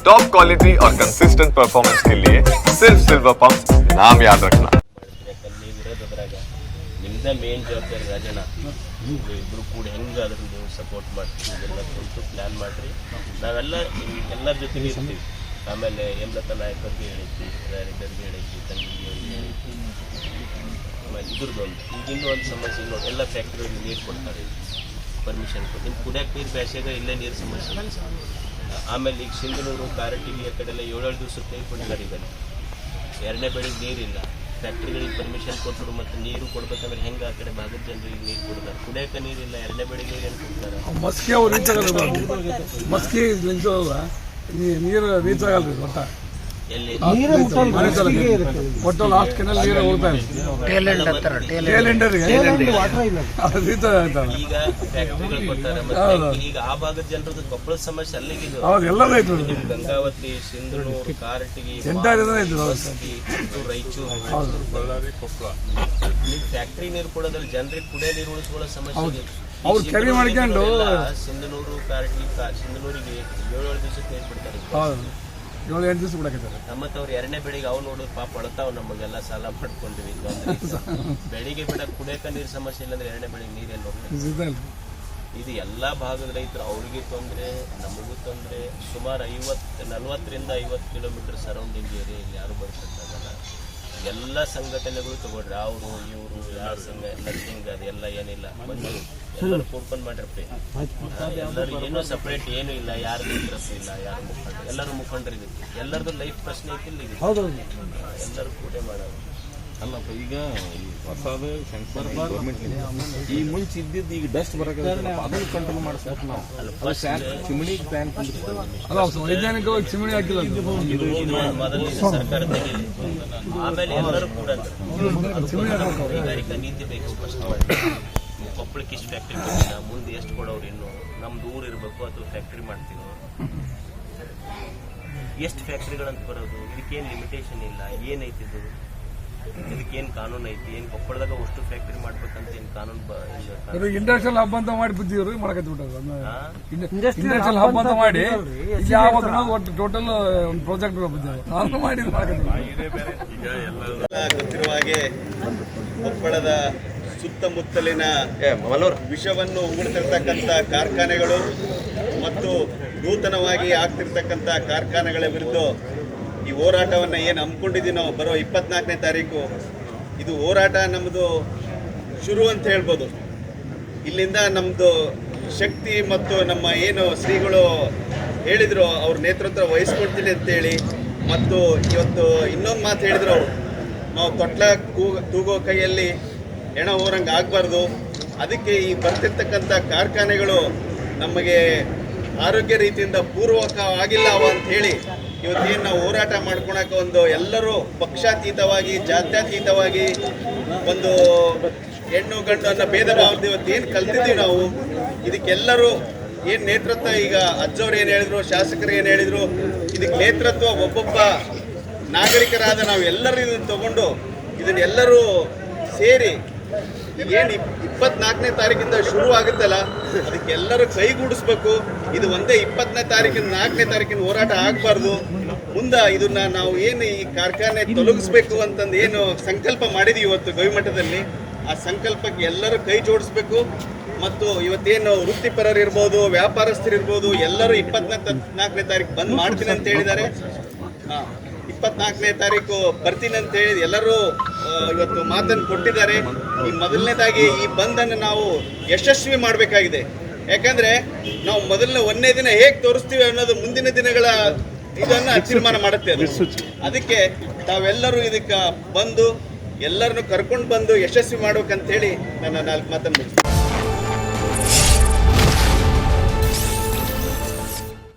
Top quality और consistent performance के लिए सिर्फ सिल्वर पंप नाम याद रखना ಯಾಕಂದ್ರೆ ನೀವು ಇರೋದ್ರಾಗ ನಿಮ್ದ ಮೇನ್ ಜವಾಬ್ದಾರಿ ರಾಜಣ್ಣ ನೀವು ಇಬ್ರು ಕೂಡ ಹೆಂಗೆ ಅದ್ರ ನೀವು ಸಪೋರ್ಟ್ ಮಾಡ್ತೀವಿ ಇದೆಲ್ಲ ಕುರಿತು ಪ್ಲ್ಯಾನ್ ಮಾಡಿರಿ ನಾವೆಲ್ಲ ಎಲ್ಲರ ಜೊತೆಗೆ ಇರ್ತೀವಿ ಆಮೇಲೆ ಹೇಮಲತಾ ನಾಯಕರಿಗೆ ಹೇಳಿದ್ವಿ ಡೈರೆಕ್ಟರ್ಗೆ ಹೇಳಿದ್ವಿ ತಂಗಿಗೆ ಹೇಳಿದ್ವಿ ಆಮೇಲೆ ಇದ್ರದ್ದೊಂದು ಈಗ ಇನ್ನೂ ಒಂದು ಸಮಸ್ಯೆ ನೋಡಿ ಎಲ್ಲ ಫ್ಯಾಕ್ಟ್ರಿಗಳಿಗೆ ನೀರು ಕೊಡ್ತಾರೆ ಪರ್ಮಿಷನ್ ಕೊಟ್ಟು ನಿಮ್ಮ ಕುಡಿಯೋಕೆ ನೀರು ಬೇಸಾಗ ಇಲ್ಲೇ ನೀರು ಸಮಸ್ಯೆ ಆಮೇಲೆ ಈಗ ಸಿಂಧನೂರು ಕಾರಟಗಿ ಆ ಕಡೆ ಎಲ್ಲ ಏಳೇಳು ದಿವಸಕ್ಕೆ ಕೈ ಕೊಟ್ಟಿದ್ದಾರೆ ಈಗ ಎರಡನೇ ಬೆಳೆಗೆ ನೀರಿಲ್ಲ. ಫ್ಯಾಕ್ಟ್ರಿಗಳಿಗೆ ಪರ್ಮಿಷನ್ ಕೊಟ್ಟರು ಮತ್ತು ನೀರು ಕೊಡ್ಬೇಕಂದ್ರೆ ಹೆಂಗೆ ಆ ಕಡೆ ಭಾಗದ ಜನರಿಗೆ ನೀರು ಕೊಡ್ತಾರೆ? ಕುಡಿಯೋಕೆ ನೀರಿಲ್ಲ, ಎರಡನೇ ಬೆಳೆಗೆ ಏನು ಕೊಡ್ತಾರೆ? ಮಸ್ಕಿ ಅವ್ರು ಮಸ್ಕಿ ನೀರು ರೀಚ್ ಆಗಲ್ರಿ ಎಲ್ಲಿ ಒಟ್ಟು ಲಾಸ್ಟ್ ಕೆನಲ್ ನೀರು ಹೋಗ್ತಾ ಈಗ ಫ್ಯಾಕ್ಟ್ರಿಗಳು ಕೊಡ್ತಾರೆ ಮತ್ತೆ ಈಗ ಆ ಭಾಗದ ಜನರದ್ದು ಕೊಪ್ಪಳದ ಸಮಸ್ಯೆ ಅಲ್ಲಿಗೆ ಎಲ್ಲರೂ ನೋಡಿ ಗಂಗಾವತಿ ಸಿಂಧನೂರು ಕಾರಟಗಿ ರಾಯಚೂರು. ಬಳ್ಳಾರಿ ಕೊಪ್ಪಳ. ನೀವು ಫ್ಯಾಕ್ಟ್ರಿ ನೀರು ಕೊಡೋದ್ರಲ್ಲಿ ಜನರಿಗೆ ಕುಡಿಯೋ ನೀರು ಉಳಿಸ್ಕೊಳ್ಳೋ ಸಮಸ್ಯೆ ಅವ್ರು ಸಿಂಧನೂರು ಮಾಡ್ಕೊಂಡು- ಸಿಂಧನೂರು ಕಾರಟಗಿ ಕಾ- ಸಿಂಧನೂರಿಗೆ ಏಳು ಏಳು ದಿವಸಕ್ಕೆ ನೀರು ಕೊಡ್ತಾರೆ ಹೌದು. ಏಳು ಎಂಟು ದಿವಸ ಬಿಡಕತ್ತಾರೆ ಮತ್ತೆ ಅವ್ರು ಎರಡನೇ ಬೆಳಿಗ್ಗೆ ಅವ್ ನೋಡಿದ್ರೆ ಪಾಪ ಅಳತಾವ್ ನಮಗೆಲ್ಲ ಸಾಲ ಮಾಡ್ಕೊಂಡ್ವಿ. ಬೆಳಿಗ್ಗೆ ಬಿಡ ಕುಡಿಯಕ ನೀರು ಸಮಸ್ಯೆ ಇಲ್ಲ ಅಂದ್ರೆ ಎರಡನೇ ಬೆಳಿಗ್ಗೆ ನೀರೆಲ್ಲ ಹೋಗ್ತದೆ? ಇದು ಎಲ್ಲಾ ಭಾಗದ ರೈತರು ಅವ್ರಿಗೆ ತೊಂದರೆ ನಮಗೂ ತೊಂದರೆ. ಸುಮಾರು ಐವತ್ತು ನಲ್ವತ್ತರಿಂದ ಐವತ್ತು ಕಿಲೋಮೀಟರ್ ಸರೌಂಡಿಂಗ್ ಏರಿಯಾ ಇಲ್ಲಿ ಯಾರು ಬರ್ಸಕ್ಕಾಗಲ್ಲ ಎಲ್ಲ ಸಂಘಟನೆಗಳು ತಗೊಳ್ರಿ ಅವರು ಇವರು ಯಾರ ಸಂಘ ಎಲ್ಲ ಹಿಂಗ ಅದೆಲ್ಲ ಏನಿಲ್ಲ. ಎಲ್ಲರೂ ಕೂಡ್ಕೊಂಡ್ ಮಾಡಿರ್ತೀವಿ. ಎಲ್ಲರೂ ಏನೋ ಸಪ್ರೇಟ್ ಏನು ಇಲ್ಲ ಯಾರು ಇಂಟ್ರೆಸ್ಟ್ ಇಲ್ಲ ಯಾರು ಮುಖಂಡರು ಎಲ್ಲರೂ ಮುಖಂಡರಿದ್ದೀವಿ. ಎಲ್ಲರದ್ದು ಲೈಫ್ ಪ್ರಶ್ನೆ ಐತಿ ಇಲ್ಲಿ ಎಲ್ಲರೂ ಕೂಡ ಮಾಡೋದು ಅಲ್ಲಪ್ಪ ಈಗ ಈ ಹೊಸದು ಶಂಕರ್ ಗೌರ್ಮೆಂಟ್ ಈ ಮುಂಚೆ ಇದ್ದಿದ್ದು ಈಗ ಡಸ್ಟ್ ಬರಕ್ಕೆ ಅದನ್ನು ಕಂಟ್ರೋಲ್ ಮಾಡಿಸ್ಬೇಕು ನಾವು. ಚಿಮಣಿ ಫ್ಯಾನ್ ಅಲ್ಲ ವೈಜ್ಞಾನಿಕವಾಗಿ ಚಿಮಣಿ ಹಾಕಿಲ್ಲ ಅದು. ಇದು ಮೊದಲು ಸರ್ಕಾರ ತೆಗೀಲಿ. ಆಮೇಲೆ ಎಲ್ಲರೂ ಕೂಡ ಕೈಗಾರಿಕಾ ನೀತಿ ಬೇಕು ಫಸ್ಟ್ ಕೊಪ್ಪಳಕ್ಕೆ ಇಷ್ಟು ಫ್ಯಾಕ್ಟ್ರಿ ಮುಂದೆ ಎಷ್ಟು ಕೊಡೋರು ಇನ್ನು? ನಮ್ದು ಊರು ಇರಬೇಕು ಅಥವಾ ಫ್ಯಾಕ್ಟ್ರಿ ಮಾಡ್ತೀವಿ. ಎಷ್ಟು ಫ್ಯಾಕ್ಟ್ರಿಗಳಂತ ಬರೋದು? ಇದಕ್ಕೇನು ಲಿಮಿಟೇಷನ್ ಇಲ್ಲ. ಏನೈತಿ ಇದು ಇದಕ್ಕೇನು ಕಾನೂನು ಐತಿ? ಏನು ಕೊಪ್ಪಳದಾಗ ಅಷ್ಟು ಫ್ಯಾಕ್ಟ್ರಿ ಮಾಡ್ಬೇಕಂತ ಏನು ಕಾನೂನು ಇಂಡಸ್ಟ್ರಿಯಲ್ ಹಬ್ ಅಂತ ಮಾಡಿ ಬುದ್ಧಿವ್ರು ಮಾಡಕತ್? ಇಂಡಸ್ಟ್ರಿಯಲ್ ಹಬ್ ಅಂತ ಮಾಡಿ ಯಾವಾಗ ಒಟ್ಟು ಟೋಟಲ್ ಒಂದು ಪ್ರಾಜೆಕ್ಟ್ ಬುದ್ಧಿ ನಾನು ಮಾಡಿ ಗೊತ್ತಿರುವ ಹಾಗೆ ಕೊಪ್ಪಳದ ಸುತ್ತಮುತ್ತಲಿನ ವಿಷವನ್ನು ಉಗುಳ್ತಿರ್ತಕ್ಕಂಥ ಕಾರ್ಖಾನೆಗಳು ಮತ್ತು ನೂತನವಾಗಿ ಆಗ್ತಿರ್ತಕ್ಕಂಥ ಕಾರ್ಖಾನೆಗಳ ವಿರುದ್ಧ ಈ ಹೋರಾಟವನ್ನು ಏನು ಹಮ್ಮಿಕೊಂಡಿದ್ದೀವಿ ನಾವು ಬರೋ ಇಪ್ಪತ್ನಾಲ್ಕನೇ ತಾರೀಕು, ಇದು ಹೋರಾಟ ನಮ್ಮದು ಶುರು ಅಂತ ಹೇಳ್ಬೋದು. ಇಲ್ಲಿಂದ ನಮ್ಮದು ಶಕ್ತಿ ಮತ್ತು ನಮ್ಮ ಏನು ಶ್ರೀಗಳು ಹೇಳಿದರು, ಅವ್ರ ನೇತೃತ್ವ ವಹಿಸ್ಕೊಡ್ತೀನಿ ಅಂತೇಳಿ ಮತ್ತು ಇವತ್ತು ಇನ್ನೊಂದು ಮಾತು ಹೇಳಿದರು ಅವರು. ನಾವು ತೊಟ್ಲ ಕೂಗ ತೂಗೋ ಕೈಯಲ್ಲಿ ಹೆಣ ಹೋರಂಗೆ ಆಗಬಾರ್ದು. ಅದಕ್ಕೆ ಈ ಬರ್ತಿರ್ತಕ್ಕಂಥ ಕಾರ್ಖಾನೆಗಳು ನಮಗೆ ಆರೋಗ್ಯ ರೀತಿಯಿಂದ ಪೂರ್ವಕವಾಗಿಲ್ಲ ಅವ ಅಂತ ಹೇಳಿ ಇವತ್ತೇನು ನಾವು ಹೋರಾಟ ಮಾಡ್ಕೊಳಕ್ಕೆ ಒಂದು ಎಲ್ಲರೂ ಪಕ್ಷಾತೀತವಾಗಿ, ಜಾತ್ಯತೀತವಾಗಿ ಒಂದು ಹೆಣ್ಣು ಗಂಡು ಅನ್ನೋ ಭೇದ ಭಾವದ ಇವತ್ತೇನು ಕಲ್ತಿದ್ದೀವಿ ನಾವು. ಇದಕ್ಕೆಲ್ಲರೂ ಏನು ನೇತೃತ್ವ ಈಗ ಅಜ್ಜವ್ರು ಏನು ಹೇಳಿದ್ರು, ಶಾಸಕರು ಏನು ಹೇಳಿದ್ರು, ಇದಕ್ಕೆ ನೇತೃತ್ವ ಒಬ್ಬೊಬ್ಬ ನಾಗರಿಕರಾದ ನಾವು ಎಲ್ಲರೂ ಇದನ್ನು ತಗೊಂಡು ಇದನ್ನೆಲ್ಲರೂ ಸೇರಿ ಏನು ಇಪ್ಪತ್ನಾಲ್ಕನೇ ತಾರೀಕಿಂದ ಶುರು ಆಗುತ್ತಲ್ಲ ಅದಕ್ಕೆಲ್ಲರೂ ಕೈಗೂಡಿಸ್ಬೇಕು. ಇದು ಒಂದೇ ಇಪ್ಪತ್ತನೇ ತಾರೀಕಿನ ನಾಲ್ಕನೇ ತಾರೀಕಿನ ಹೋರಾಟ ಆಗಬಾರ್ದು. ಮುಂದೆ ಇದನ್ನ ನಾವು ಏನು ಈ ಕಾರ್ಖಾನೆ ತೊಲಗಿಸ್ಬೇಕು ಅಂತಂದು ಏನು ಸಂಕಲ್ಪ ಮಾಡಿದೀವಿ ಇವತ್ತು ಗವಿಮಠದಲ್ಲಿ. ಆ ಸಂಕಲ್ಪಕ್ಕೆ ಎಲ್ಲರೂ ಕೈ ಜೋಡಿಸ್ಬೇಕು. ಮತ್ತು ಇವತ್ತೇನು ವೃತ್ತಿಪರರು ಇರ್ಬೋದು ವ್ಯಾಪಾರಸ್ಥರು ಇರ್ಬೋದು ಎಲ್ಲರೂ ಇಪ್ಪತ್ನಾಲ್ಕು ನಾಲ್ಕನೇ ತಾರೀಕು ಬಂದ್ ಮಾಡ್ತೀನಿ ಅಂತ ಹೇಳಿದ್ದಾರೆ. ಹಾ, ಇಪ್ಪತ್ನಾಲ್ಕನೇ ತಾರೀಕು ಬರ್ತೀನಿ ಅಂತ ಹೇಳಿ ಎಲ್ಲರೂ ಇವತ್ತು ಮಾತನ್ನು ಕೊಟ್ಟಿದ್ದಾರೆ. ಈ ಮೊದಲನೇದಾಗಿ ಈ ಬಂದನ್ನು ನಾವು ಯಶಸ್ವಿ ಮಾಡಬೇಕಾಗಿದೆ. ಯಾಕಂದ್ರೆ ನಾವು ಮೊದಲನೇ ಒಂದನೇ ದಿನ ಹೇಗೆ ತೋರಿಸ್ತೀವಿ ಅನ್ನೋದು ಮುಂದಿನ ದಿನಗಳ ಇದನ್ನ ತೀರ್ಮಾನ ಮಾಡುತ್ತೆ ಅದು. ಅದಕ್ಕೆ ತಾವೆಲ್ಲರೂ ಇದಕ್ಕೆ ಬಂದು, ಎಲ್ಲರನ್ನು ಕರ್ಕೊಂಡು ಬಂದು ಯಶಸ್ವಿ ಮಾಡ್ಬೇಕಂತ ಹೇಳಿ ನನ್ನ ನಾಲ್ಕು ಮಾತನ್ನು